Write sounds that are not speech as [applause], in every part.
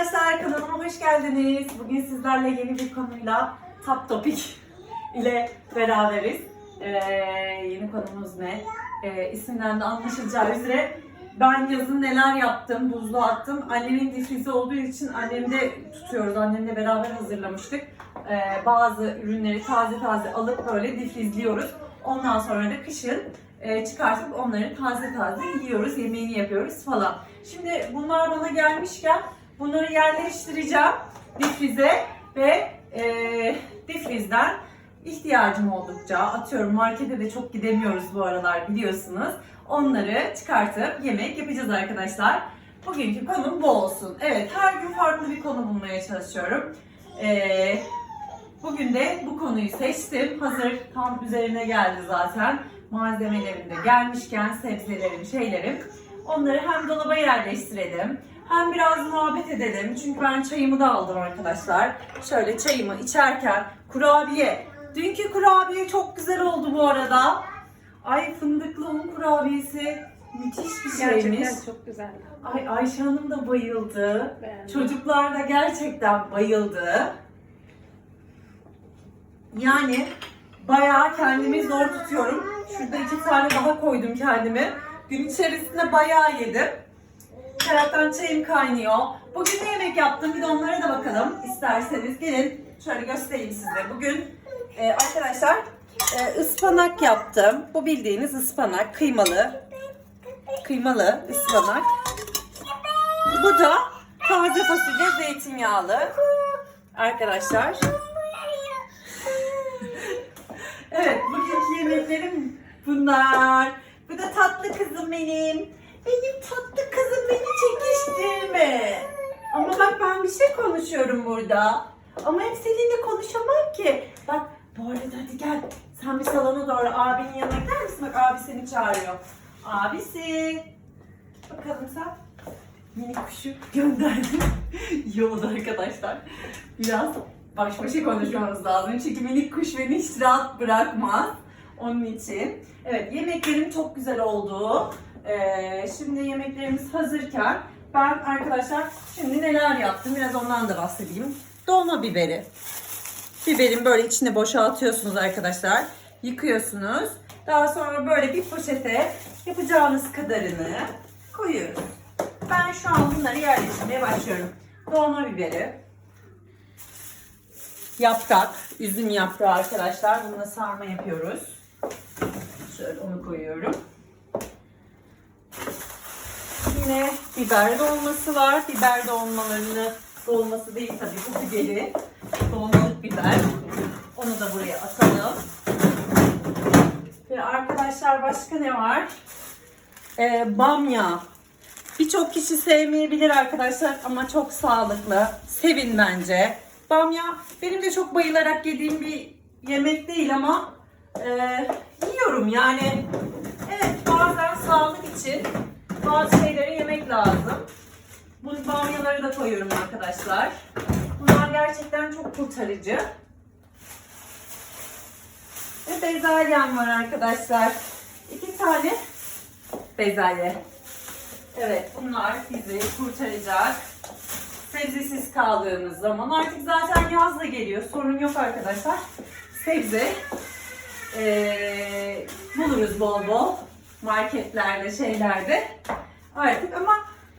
arkadaşlar kanalıma hoş geldiniz. Bugün sizlerle yeni bir konuyla Top Topic ile beraberiz. Ee, yeni konumuz ne? Ee, isimden de anlaşılacağı üzere ben yazın neler yaptım, buzluğa attım. Annemin difrizi olduğu için annemde tutuyoruz. Annemle beraber hazırlamıştık. Ee, bazı ürünleri taze taze alıp böyle difrizliyoruz. Ondan sonra da kışın e, çıkartıp onları taze taze yiyoruz, yemeğini yapıyoruz falan. Şimdi bunlar bana gelmişken bunları yerleştireceğim difrize ve e, difrizden ihtiyacım oldukça atıyorum markete de çok gidemiyoruz bu aralar biliyorsunuz. Onları çıkartıp yemek yapacağız arkadaşlar. Bugünkü konum bu olsun. Evet her gün farklı bir konu bulmaya çalışıyorum. Ee, bugün de bu konuyu seçtim. Hazır tam üzerine geldi zaten. Malzemelerim de gelmişken sebzelerim, şeylerim. Onları hem dolaba yerleştirelim hem biraz muhabbet edelim. Çünkü ben çayımı da aldım arkadaşlar. Şöyle çayımı içerken kurabiye. Dünkü kurabiye çok güzel oldu bu arada. Ay fındıklı un kurabiyesi müthiş bir şeymiş. Gerçekten çok güzel. Ay Ayşe Hanım da bayıldı. Beğendim. Çocuklar da gerçekten bayıldı. Yani bayağı kendimi zor tutuyorum. Şurada iki tane daha koydum kendime. Gün içerisinde bayağı yedim. Taraftan çayım kaynıyor. Bugün ne yemek yaptım bir de onlara da bakalım isterseniz. Gelin şöyle göstereyim size. Bugün e, arkadaşlar e, ıspanak yaptım. Bu bildiğiniz ıspanak kıymalı. Kıymalı ıspanak. Bu da taze fasulye zeytinyağlı. Arkadaşlar. Evet, bugünkü yemeklerim bunlar. Bu da tatlı kızım benim. Benim tatlı kızım beni çekiştirme. Ama bak ben bir şey konuşuyorum burada. Ama hep seninle konuşamam ki. Bak bu arada hadi gel. Sen bir salona doğru abinin yanına gider misin? Bak abi seni çağırıyor. Abisi. Bakalım sen. Minik kuşu gönderdim. [laughs] Yolda arkadaşlar. Biraz baş başa konuşmamız lazım. Çünkü minik kuş beni hiç rahat bırakmaz. Onun için. Evet yemeklerim çok güzel oldu. Ee, şimdi yemeklerimiz hazırken ben arkadaşlar şimdi neler yaptım biraz ondan da bahsedeyim. Dolma biberi. Biberin böyle içine boşaltıyorsunuz arkadaşlar. Yıkıyorsunuz. Daha sonra böyle bir poşete yapacağınız kadarını koyuyoruz. Ben şu an bunları yerleştirmeye başlıyorum. Dolma biberi, yaprak, üzüm yaprağı arkadaşlar. Bununla sarma yapıyoruz. Şöyle onu koyuyorum. Yine biber dolması var. Biber dolmalarını dolması değil tabii bu biberi. Dolmalık biber. Onu da buraya atalım. Ve arkadaşlar başka ne var? Ee, bamya. Birçok kişi sevmeyebilir arkadaşlar ama çok sağlıklı. Sevin bence. Bamya benim de çok bayılarak yediğim bir yemek değil ama e, yiyorum yani. Evet bazen sağlık için bazı şeyleri yemek lazım. Bu bamyaları da koyuyorum arkadaşlar. Bunlar gerçekten çok kurtarıcı. Ve bezelyem var arkadaşlar. İki tane bezelye. Evet bunlar bizi kurtaracak. Sebzesiz kaldığımız zaman artık zaten yaz da geliyor. Sorun yok arkadaşlar. Sebze eee, buluruz bol bol marketlerde şeylerde. Artık ama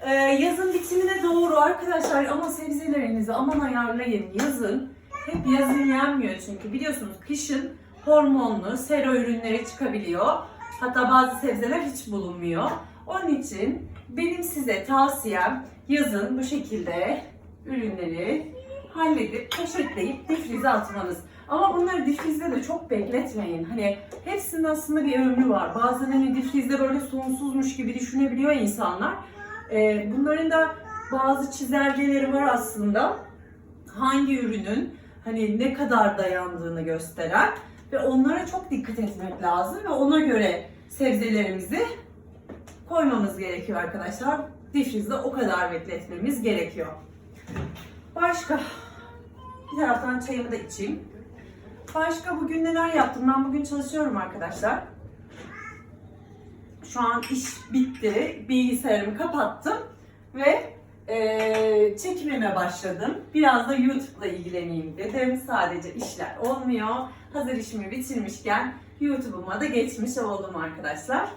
eee, yazın bitimine doğru arkadaşlar ama sebzelerinizi aman ayarlayın yazın. Hep yazın yenmiyor çünkü biliyorsunuz kışın hormonlu sera ürünleri çıkabiliyor. Hatta bazı sebzeler hiç bulunmuyor. Onun için benim size tavsiyem yazın bu şekilde ürünleri halledip poşetleyip difrize atmanız. Ama bunları difrizde de çok bekletmeyin. Hani hepsinin aslında bir ömrü var. Bazen hani difrizde böyle sonsuzmuş gibi düşünebiliyor insanlar. Ee, bunların da bazı çizelgeleri var aslında. Hangi ürünün hani ne kadar dayandığını gösteren ve onlara çok dikkat etmek lazım ve ona göre sebzelerimizi koymamız gerekiyor arkadaşlar. Difrizde o kadar bekletmemiz gerekiyor. Başka bir taraftan çayımı da içeyim. Başka bugün neler yaptım? Ben bugün çalışıyorum arkadaşlar. Şu an iş bitti. Bilgisayarımı kapattım ve eee çekime bitirime başladım. Biraz da YouTube'la ilgileneyim dedim. Sadece işler olmuyor. Hazır işimi bitirmişken YouTube'uma da geçmiş oldum arkadaşlar.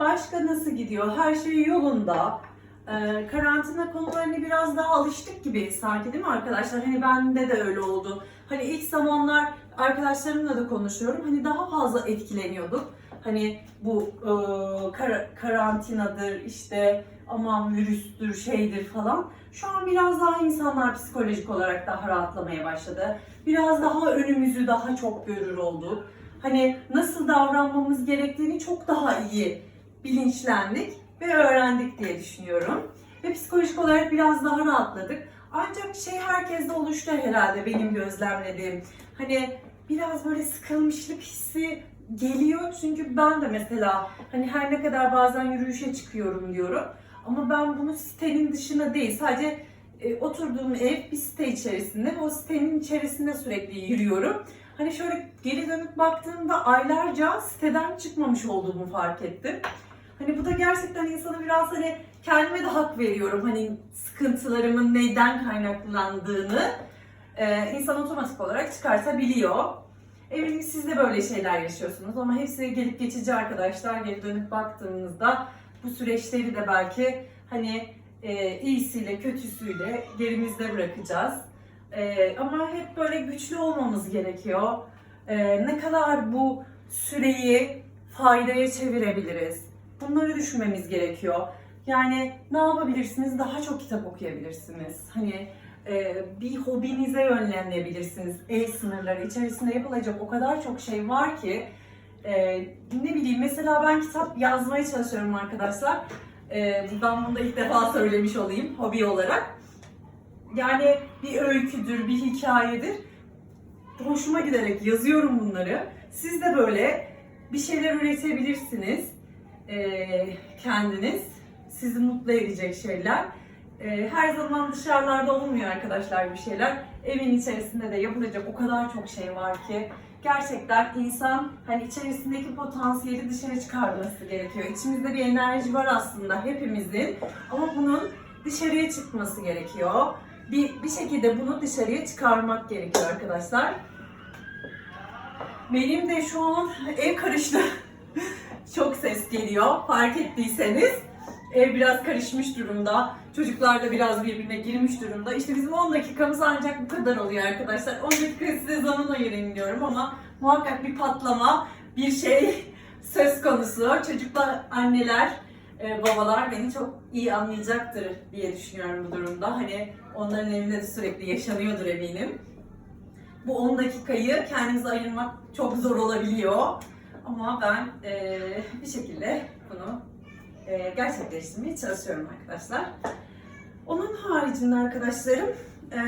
Başka nasıl gidiyor? Her şey yolunda. Ee, karantina konularına biraz daha alıştık gibi sanki değil mi arkadaşlar? Hani bende de öyle oldu. Hani ilk zamanlar arkadaşlarımla da konuşuyorum. Hani daha fazla etkileniyorduk. Hani bu e, kar- karantinadır işte aman virüstür şeydir falan. Şu an biraz daha insanlar psikolojik olarak daha rahatlamaya başladı. Biraz daha önümüzü daha çok görür olduk. Hani nasıl davranmamız gerektiğini çok daha iyi bilinçlendik ve öğrendik diye düşünüyorum. Ve psikolojik olarak biraz daha rahatladık. Ancak şey herkeste oluştu herhalde benim gözlemlediğim. Hani biraz böyle sıkılmışlık hissi geliyor. Çünkü ben de mesela hani her ne kadar bazen yürüyüşe çıkıyorum diyorum. Ama ben bunu sitenin dışına değil sadece e, oturduğum ev bir site içerisinde ve o sitenin içerisinde sürekli yürüyorum. Hani şöyle geri dönüp baktığımda aylarca siteden çıkmamış olduğumu fark ettim. Hani bu da gerçekten insana biraz hani kendime de hak veriyorum. Hani sıkıntılarımın neyden kaynaklandığını e, insan otomatik olarak çıkartabiliyor. Eminim siz de böyle şeyler yaşıyorsunuz ama hepsi gelip geçici arkadaşlar. Geri dönüp baktığımızda bu süreçleri de belki hani e, iyisiyle kötüsüyle gerimizde bırakacağız. E, ama hep böyle güçlü olmamız gerekiyor. E, ne kadar bu süreyi faydaya çevirebiliriz? Bunları düşünmemiz gerekiyor. Yani ne yapabilirsiniz? Daha çok kitap okuyabilirsiniz. Hani e, bir hobinize yönlenebilirsiniz. El sınırları içerisinde yapılacak o kadar çok şey var ki e, ne bileyim mesela ben kitap yazmaya çalışıyorum arkadaşlar. E, ben bunu da ilk defa söylemiş olayım hobi olarak. Yani bir öyküdür, bir hikayedir. Hoşuma giderek yazıyorum bunları. Siz de böyle bir şeyler üretebilirsiniz e, kendiniz. Sizi mutlu edecek şeyler. E, her zaman dışarılarda olmuyor arkadaşlar bir şeyler. Evin içerisinde de yapılacak o kadar çok şey var ki gerçekten insan hani içerisindeki potansiyeli dışarı çıkarması gerekiyor. İçimizde bir enerji var aslında hepimizin ama bunun dışarıya çıkması gerekiyor. Bir, bir şekilde bunu dışarıya çıkarmak gerekiyor arkadaşlar. Benim de şu an ev karıştı. [laughs] Çok ses geliyor fark ettiyseniz. Ev biraz karışmış durumda. Çocuklar da biraz birbirine girmiş durumda. İşte bizim 10 dakikamız ancak bu kadar oluyor arkadaşlar. 10 dakika size zaman ayırayım diyorum ama muhakkak bir patlama, bir şey [laughs] söz konusu. Çocuklar, anneler, e, babalar beni çok iyi anlayacaktır diye düşünüyorum bu durumda. Hani onların evinde de sürekli yaşanıyordur eminim. Bu 10 dakikayı kendimize ayırmak çok zor olabiliyor. Ama ben e, bir şekilde bunu e, gerçekleştirmeye çalışıyorum arkadaşlar. Onun haricinde arkadaşlarım e,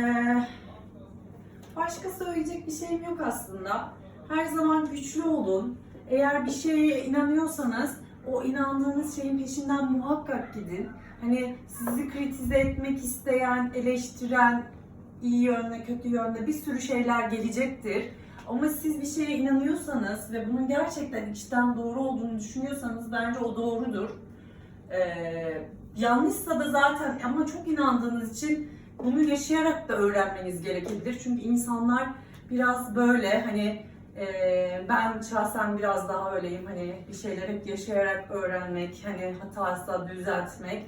başka söyleyecek bir şeyim yok aslında. Her zaman güçlü olun. Eğer bir şeye inanıyorsanız o inandığınız şeyin peşinden muhakkak gidin. Hani sizi kritize etmek isteyen, eleştiren, iyi yönde, kötü yönde bir sürü şeyler gelecektir. Ama siz bir şeye inanıyorsanız ve bunun gerçekten içten doğru olduğunu düşünüyorsanız bence o doğrudur. Ee, yanlışsa da zaten ama çok inandığınız için bunu yaşayarak da öğrenmeniz gerekebilir. Çünkü insanlar biraz böyle hani e, ben şahsen biraz daha öyleyim hani bir şeyler hep yaşayarak öğrenmek, hani hataysa düzeltmek,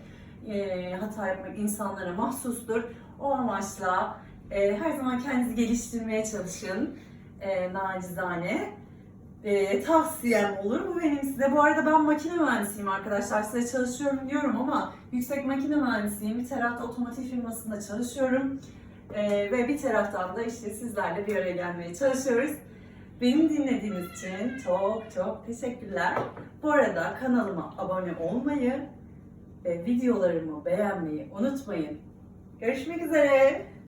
e, hata yapmak insanlara mahsustur. O amaçla e, her zaman kendinizi geliştirmeye çalışın e, nacizane. E, tavsiyem olur. Bu benim size. Bu arada ben makine mühendisiyim arkadaşlar. Size çalışıyorum diyorum ama yüksek makine mühendisiyim. Bir tarafta otomotiv firmasında çalışıyorum. E, ve bir taraftan da işte sizlerle bir araya gelmeye çalışıyoruz. Beni dinlediğiniz için çok çok teşekkürler. Bu arada kanalıma abone olmayı ve videolarımı beğenmeyi unutmayın. Görüşmek üzere.